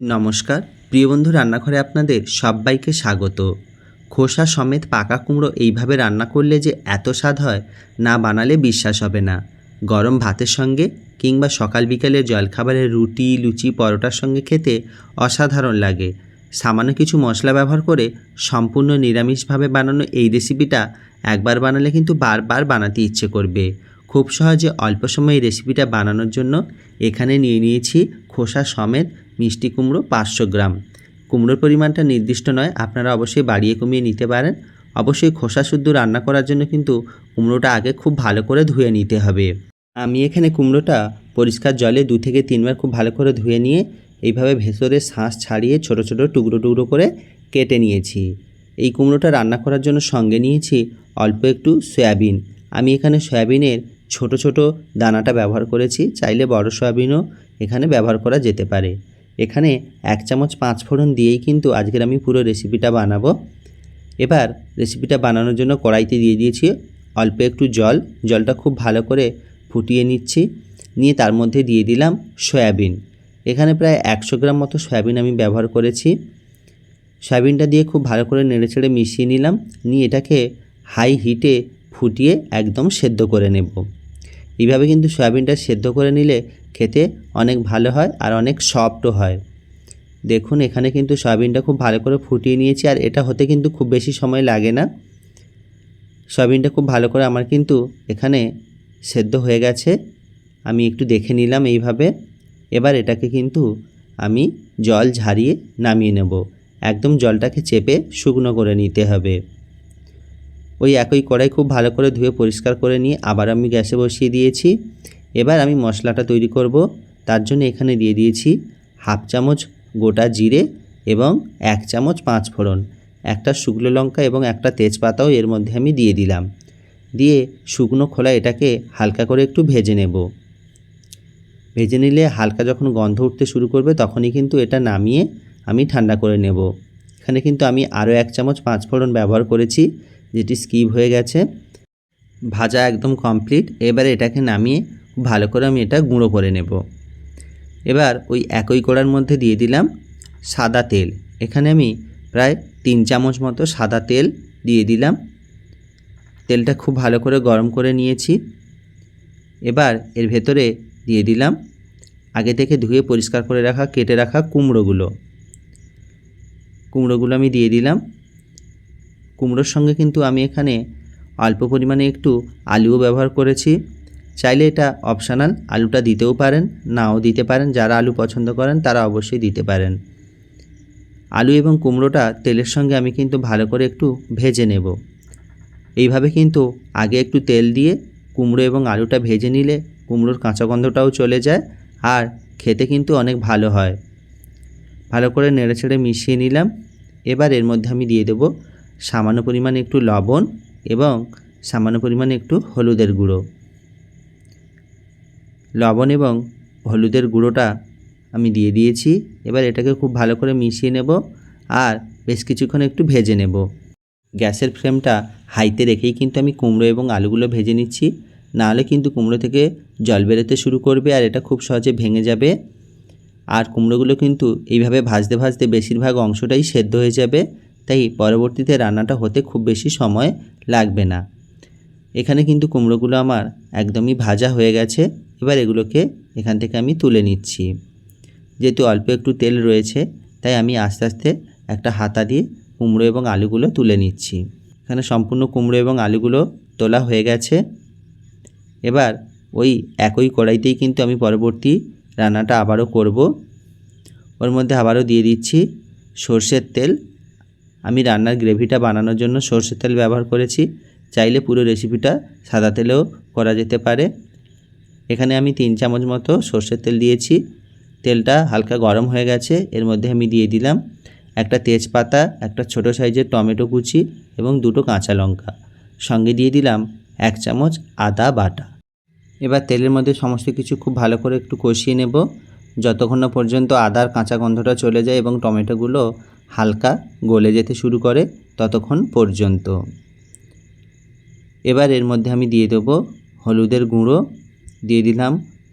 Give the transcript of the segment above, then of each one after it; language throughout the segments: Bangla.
নমস্কার। প্রিয় বন্ধু, রান্নাঘরে আপনাদের সবাইকে স্বাগত। খোসা সমেত পাকা কুমড়ো এইভাবে রান্না করলে যে এত স্বাদ হয়, না বানালে বিশ্বাস হবে না। গরম ভাতের সঙ্গে কিংবা সকাল বিকালে জলখাবারে রুটি, লুচি, পরোটার সঙ্গে খেতে অসাধারণ লাগে। সামান্য কিছু মশলা ব্যবহার করে সম্পূর্ণ নিরামিষভাবে বানানো এই রেসিপিটা একবার বানালে কিন্তু বারবার বানাতে ইচ্ছে করবে। খুব সহজে অল্প সময়ে রেসিপিটা বানানোর জন্য এখানে নিয়ে নিয়েছি খোসা সমেত মিষ্টি কুমড়ো পাঁচশো গ্রাম। কুমড়োর পরিমাণটা নির্দিষ্ট নয়, আপনারা অবশ্যই বাড়িয়ে কমিয়ে নিতে পারেন। অবশ্যই খোসা শুদ্ধ রান্না করার জন্য কিন্তু কুমড়োটা আগে খুব ভালো করে ধুয়ে নিতে হবে। আমি এখানে কুমড়োটা পরিষ্কার জলে দু থেকে তিনবার খুব ভালো করে ধুয়ে নিয়ে এইভাবে ভেতরে শাঁস ছাড়িয়ে ছোট ছোট টুকরো টুকরো করে কেটে নিয়েছি। এই কুমড়োটা রান্না করার জন্য সঙ্গে নিয়েছি অল্প একটু সয়াবিন। আমি এখানে সয়াবিনের ছোট ছোট দানাটা ব্যবহার করেছি, চাইলে বড় সয়াবিনও এখানে ব্যবহার করা যেতে পারে। এখানে এক চামচ পাঁচ ফোড়ন দিয়েই কিন্তু আজকের আমি পুরো রেসিপিটা বানাবো। এবার রেসিপিটা বানানোর জন্য কড়াইতে দিয়ে দিয়েছি অল্প একটু জল। জলটা খুব ভালো করে ফুটিয়ে নিচ্ছি। নিয়ে তার মধ্যে দিয়ে দিলাম সয়াবিন। এখানে প্রায় একশো গ্রাম মতো সয়াবিন আমি ব্যবহার করেছি। সয়াবিনটা দিয়ে খুব ভালো করে নেড়েচেড়ে মিশিয়ে নিলাম। নিয়ে এটাকে হাই হিটে ফুটিয়ে একদম সেদ্ধ করে নেব। এইভাবে কিন্তু সয়াবিনটা সেদ্ধ করে নিলে খেতে অনেক ভালো হয় আর অনেক সফটও হয়। দেখুন, এখানে কিন্তু সয়াবিনটা খুব ভালো করে ফুটিয়ে নিয়েছি আর এটা হতে কিন্তু খুব বেশি সময় লাগে না। সয়াবিনটা খুব ভালো করে আমার কিন্তু এখানে সেদ্ধ হয়ে গেছে। আমি একটু দেখে নিলাম এইভাবে। এবার এটাকে কিন্তু আমি জল ঝারিয়ে নামিয়ে নেব। একদম জলটাকে চেপে শুকনো করে নিতে হবে। ওই একই কড়াই খুব ভালো করে ধুয়ে পরিষ্কার করে নিয়ে আবার আমি গ্যাসে বসিয়ে দিয়েছি। এবার আমি মশলাটা তৈরি করব। তার জন্য এখানে দিয়ে দিয়েছি হাফ চামচ গোটা জিরে এবং এক চামচ পাঁচ ফোড়ন, একটা শুকনো লঙ্কা এবং একটা তেজপাতাও এর মধ্যে আমি দিয়ে দিলাম। দিয়ে শুকনো খোলা এটাকে হালকা করে একটু ভেজে নেব। ভেজে নিলে হালকা যখন গন্ধ উঠতে শুরু করবে তখনই কিন্তু এটা নামিয়ে আমি ঠান্ডা করে নেব। এখানে কিন্তু আমি আরও এক চামচ পাঁচ ফোড়ন ব্যবহার করেছি। যেটি স্কিপ হয়ে গেছে, ভাজা একদম কমপ্লিট এবারে এটাকে নামিয়ে ভালো করে আমি এটা গুঁড়ো করে নেব। এবার ওই একই কড়ার মধ্যে দিয়ে দিলাম সাদা তেল। এখানে আমি প্রায় তিন চামচ মতো সাদা তেল দিয়ে দিলাম। তেলটা খুব ভালো করে গরম করে নিয়েছি। এবার এর ভেতরে দিয়ে দিলাম আগে থেকে ধুয়ে পরিষ্কার করে রাখা, কেটে রাখা কুমড়োগুলো। কুমড়োগুলো আমি দিয়ে দিলাম। কুমড়োর সঙ্গে কিন্তু আমি এখানে অল্প পরিমাণে একটু আলুও ব্যবহার করেছি। চাইলে এটা অপশানাল আলুটা দিতেও পারেন, নাও দিতে পারেন, যারা আলু পছন্দ করেন তারা অবশ্যই দিতে পারেন। আলু এবং কুমড়োটা তেলের সঙ্গে আমি কিন্তু ভালো করে একটু ভেজে নেব। এইভাবে কিন্তু আগে একটু তেল দিয়ে কুমড়ো এবং আলুটা ভেজে নিলে কুমড়োর কাঁচা গন্ধটাও চলে যায় আর খেতে কিন্তু অনেক ভালো হয়। ভালো করে নেড়ে ছেড়ে মিশিয়ে নিলাম। এবার এর মধ্যে আমি দিয়ে দেবো সামান্য পরিমাণে একটু লবণ এবং সামান্য পরিমাণে একটু হলুদের গুঁড়ো। লবণ এবং হলুদের গুঁড়োটা আমি দিয়ে দিয়েছি। এবার এটাকে খুব ভালো করে মিশিয়ে নেব আর বেশ কিছুক্ষণ একটু ভেজে নেব। গ্যাসের ফ্লেমটা হাইতে রেখেই কিন্তু আমি কুমড়ো এবং আলুগুলো ভেজে নিচ্ছি। নাহলে কিন্তু কুমড়ো থেকে জল বেরোতে শুরু করবে আর এটা খুব সহজে ভেঙে যাবে। আর কুমড়োগুলো কিন্তু এইভাবে ভাজতে ভাজতে বেশিরভাগ অংশটাই সেদ্ধ হয়ে যাবে। তাই পরবর্তীতে রান্নাটা হতে খুব বেশি সময় লাগবে না। এখানে কিন্তু কুমড়োগুলো আমার একদমই ভাজা হয়ে গেছে, এবার এগুলোকে এখান থেকে আমি তুলে নিচ্ছি। যেহেতু অল্প একটু তেল রয়েছে, তাই আমি আস্তে আস্তে একটা হাতা দিয়ে কুমড়ো এবং আলুগুলো তুলে নিচ্ছি। এখানে সম্পূর্ণ কুমড়ো এবং আলুগুলো তোলা হয়ে গেছে। এবার ওই একই কড়াইতেই কিন্তু আমি পরবর্তী রান্নাটা আবারও করব। ওর মধ্যে আবারও দিয়ে দিচ্ছি সর্ষের তেল আমি রান্নার গ্রেভিটা বানানোর জন্য সর্ষের তেল ব্যবহার করেছি। চাইলে পুরো রেসিপিটা সাদা তেলেও করা যেতে পারে। এখানে আমি তিন চামচ মতো সর্ষের তেল দিয়েছি। তেলটা হালকা গরম হয়ে গেছে, এর মধ্যে আমি দিয়ে দিলাম একটা তেজপাতা, একটা ছোট সাইজের টমেটো কুচি এবং দুটো কাঁচা লঙ্কা। সঙ্গে দিয়ে দিলাম এক চামচ আদা বাটা। এবার তেলের মধ্যে সমস্ত কিছু খুব ভালো করে একটু কষিয়ে নেব। যতক্ষণ না পর্যন্ত আদার কাঁচা গন্ধটা চলে যায় এবং টমেটোগুলো হালকা গলে যেতে শুরু করে ততক্ষণ পর্যন্ত। এবার এর মধ্যে আমি দিয়ে দেবো হলুদের গুঁড়ো, দিয়ে দিলাম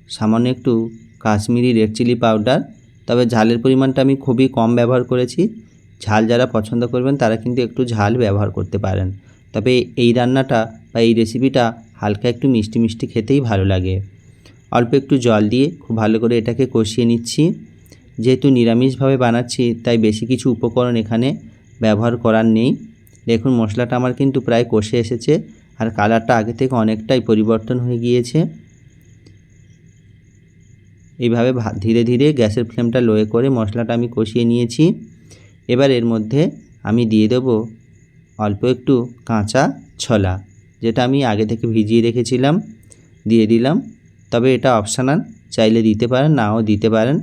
সামান্য একটু কাশ্মীরি রেড চিলি পাউডার। তবে ঝালের পরিমাণটা আমি খুবই কম ব্যবহার করেছি। ঝাল যারা পছন্দ করবেন তারা কিন্তু একটু ঝাল ব্যবহার করতে পারেন। তবে এই রান্নাটা বা এই রেসিপিটা হালকা একটু মিষ্টি মিষ্টি খেতেই ভালো লাগে। অল্প একটু জল দিয়ে খুব ভালো করে এটাকে কষিয়ে নিচ্ছি। যেহেতু নিরামিষভাবে বানাচ্ছি, তাই বেশি কিছু উপকরণ এখানে ব্যবহার করার নেই। দেখুন, মশলাটা আমার কিন্তু প্রায় কষে এসেছে আর কালারটা আগে থেকে অনেকটাই পরিবর্তন হয়ে গিয়েছে। এইভাবে ধীরে ধীরে গ্যাসের ফ্লেমটা লোয়ে করে মশলাটা আমি কষিয়ে নিয়েছি। এবার এর মধ্যে আমি দিয়ে দেবো অল্প একটু কাঁচা ছলা, যেটা আমি আগে থেকে ভিজিয়ে রেখেছিলাম, দিয়ে দিলাম। তবে এটা অপশানাল, চাইলে দিতে পারেন, নাও দিতে পারেন।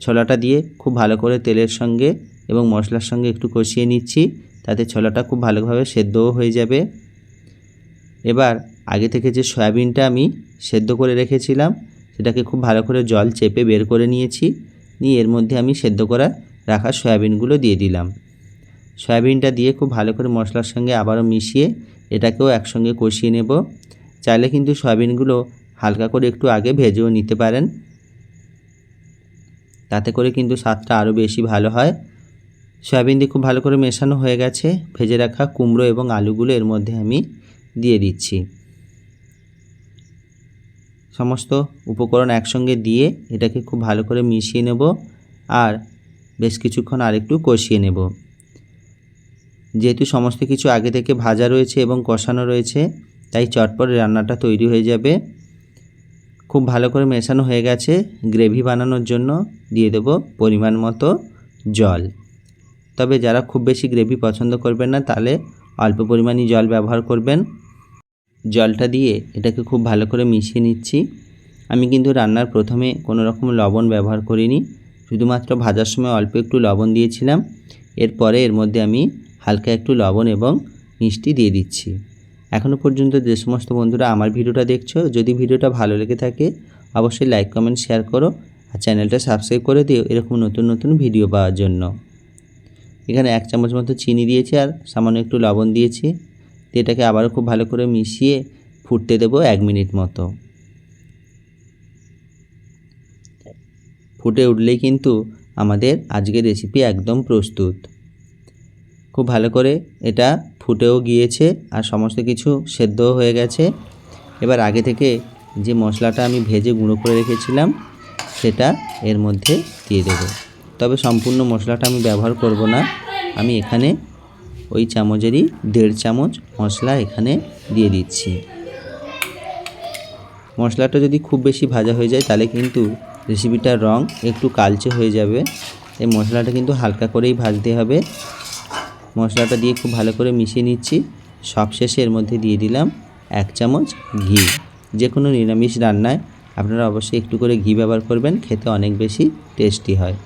ছোলাটা দিয়ে খুব ভালো করে তেলের সঙ্গে এবং মশলার সঙ্গে একটু কষিয়ে নিচ্ছি। তাতে ছোলাটা খুব ভালোভাবে সেদ্ধও হয়ে যাবে। এবার আগে থেকে যে সয়াবিনটা আমি সেদ্ধ করে রেখেছিলাম, সেটাকে খুব ভালো করে জল চেপে বের করে নিয়েছি। নিয়ে এর মধ্যে আমি সেদ্ধ করা রাখা সয়াবিনগুলো দিয়ে দিলাম। সয়াবিনটা দিয়ে খুব ভালো করে মশলার সঙ্গে আবারও মিশিয়ে এটাকেও একসঙ্গে কষিয়ে নেব। চাইলে কিন্তু সয়াবিনগুলো হালকা করে একটু আগে ভেজেও নিতে পারেন। তাতে করে কিন্তু স্বাদটা আরও বেশি ভালো হয়। সয়াবিন দিয়ে খুব ভালো করে মেশানো হয়ে গেছে। ভেজে রাখা কুমড়ো এবং আলুগুলো এর মধ্যে আমি দিয়ে দিচ্ছি। সমস্ত উপকরণ একসঙ্গে দিয়ে এটাকে খুব ভালো করে মিশিয়ে নেব আর বেশ কিছুক্ষণ আরেকটু কষিয়ে নেব। যেহেতু সমস্ত কিছু আগে থেকে ভাজা রয়েছে এবং কষানো রয়েছে, তাই চটপট রান্নাটা তৈরি হয়ে যাবে। খুব ভালো করে মেশানো হয়ে গেছে গ্রেভি বানানোর জন্য। দিয়ে দেব পরিমাণ মতো জল। তবে যারা খুব বেশি গ্রেভি পছন্দ করবেন না, তাহলে অল্প পরিমাণই জল ব্যবহার করবেন। জলটা দিয়ে এটাকে খুব ভালো করে মিশিয়ে নিচ্ছি। আমি কিন্তু রান্নার প্রথমে কোনো রকম লবণ ব্যবহার করিনি। শুধুমাত্র ভাজার সময় অল্প একটু লবণ দিয়েছিলাম। এরপরে এর মধ্যে আমি হালকা একটু লবণ এবং মিষ্টি দিয়ে দিচ্ছি। এখনও পর্যন্ত যে সমস্ত বন্ধুরা আমার ভিডিওটা দেখছ, যদি ভিডিওটা ভালো লেগে থাকে, অবশ্যই লাইক কমেন্ট শেয়ার করো আর চ্যানেলটা সাবস্ক্রাইব করে দিও এরকম নতুন নতুন ভিডিও পাওয়ার জন্য। এখানে এক চামচ মতো চিনি দিয়েছি আর সামান্য একটু লবণ দিয়েছি। দিয়ে এটাকে আবারও খুব ভালো করে মিশিয়ে ফুটতে দেবো এক মিনিট মতো। ফুটে উঠলেই কিন্তু আমাদের আজকের রেসিপি একদম প্রস্তুত। খুব ভালো করে এটা ফুটেও গিয়েছে আর সমস্ত কিছু সেদ্ধও হয়ে গেছে। এবার আগে থেকে যে মশলাটা আমি ভেজে গুঁড়ো করে রেখেছিলাম, সেটা এর মধ্যে দিয়ে দেবো। তবে সম্পূর্ণ মশলাটা আমি ব্যবহার করব না। আমি এখানে ওই চামচেরই দেড় চামচ মশলা এখানে দিয়ে দিচ্ছি। মশলাটা যদি খুব বেশি ভাজা হয়ে যায়, তাহলে কিন্তু রেসিপিটার রং একটু কালচে হয়ে যাবে। এই মশলাটা কিন্তু হালকা করেই ভাজতে হবে। মশলাটা দিয়ে খুব ভালো করে মিশিয়ে নিচ্ছি। সবশেষে এর মধ্যে দিয়ে দিলাম এক চামচ ঘি। যে কোনো নিরামিষ রান্নায় আপনারা অবশ্যই একটু করে ঘি ব্যবহার করবেন, খেতে অনেক বেশি টেস্টি হয়।